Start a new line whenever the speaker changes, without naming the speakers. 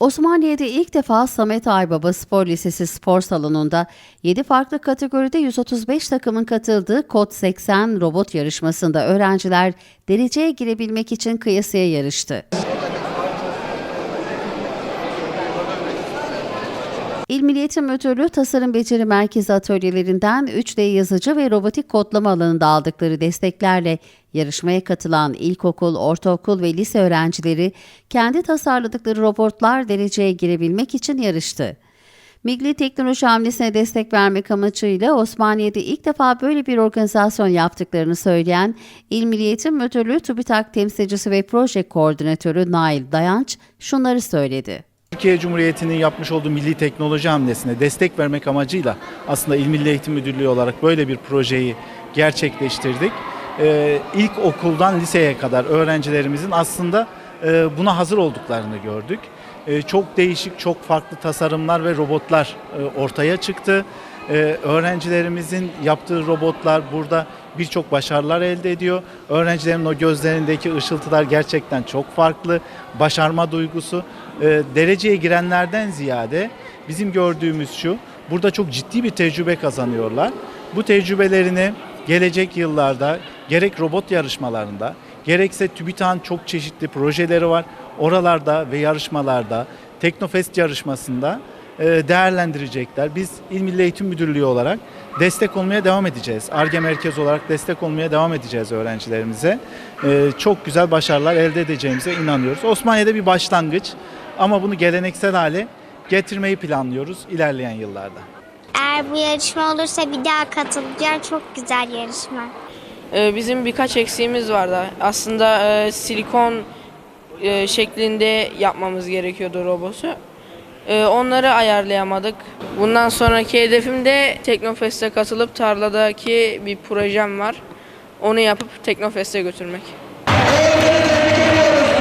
Osmaniye'de ilk defa Samet Aybaba Spor Lisesi spor salonunda 7 farklı kategoride 135 takımın katıldığı Kod 80 robot yarışmasında öğrenciler dereceye girebilmek için kıyasıya yarıştı. İl Milli Müdürlüğü Tasarım Beceri Merkezi atölyelerinden 3D yazıcı ve robotik kodlama alanında aldıkları desteklerle yarışmaya katılan ilkokul, ortaokul ve lise öğrencileri kendi tasarladıkları robotlar dereceye girebilmek için yarıştı. Milli Teknoloji Hamlesi'ne destek vermek amacıyla Osmaniye'de ilk defa böyle bir organizasyon yaptıklarını söyleyen İl Milli Eğitim Müdürlüğü TÜBİTAK temsilcisi ve proje koordinatörü Nail Dayanç şunları söyledi.
Türkiye Cumhuriyeti'nin yapmış olduğu milli teknoloji hamlesine destek vermek amacıyla aslında İl Milli Eğitim Müdürlüğü olarak böyle bir projeyi gerçekleştirdik. Ee, ilk okuldan liseye kadar öğrencilerimizin aslında e, buna hazır olduklarını gördük. E, çok değişik, çok farklı tasarımlar ve robotlar e, ortaya çıktı. E, öğrencilerimizin yaptığı robotlar burada birçok başarılar elde ediyor. Öğrencilerin o gözlerindeki ışıltılar gerçekten çok farklı. Başarma duygusu dereceye girenlerden ziyade bizim gördüğümüz şu. Burada çok ciddi bir tecrübe kazanıyorlar. Bu tecrübelerini gelecek yıllarda gerek robot yarışmalarında gerekse TÜBİTAK'ın çok çeşitli projeleri var. Oralarda ve yarışmalarda Teknofest yarışmasında e, değerlendirecekler. Biz İl Milli Eğitim Müdürlüğü olarak destek olmaya devam edeceğiz. ARGE merkez olarak destek olmaya devam edeceğiz öğrencilerimize. E, Çok güzel başarılar elde edeceğimize inanıyoruz. Osmaniye'de bir başlangıç ama bunu geleneksel hale getirmeyi planlıyoruz ilerleyen yıllarda.
Eğer bu yarışma olursa bir daha katılacağım. Çok güzel yarışma.
Ee, Bizim birkaç eksiğimiz vardı. Aslında e, silikon e, şeklinde yapmamız gerekiyordu robotu. E, Onları ayarlayamadık. Bundan sonraki hedefim de Teknofest'e katılıp tarladaki bir projem var. Onu yapıp Teknofest'e götürmek.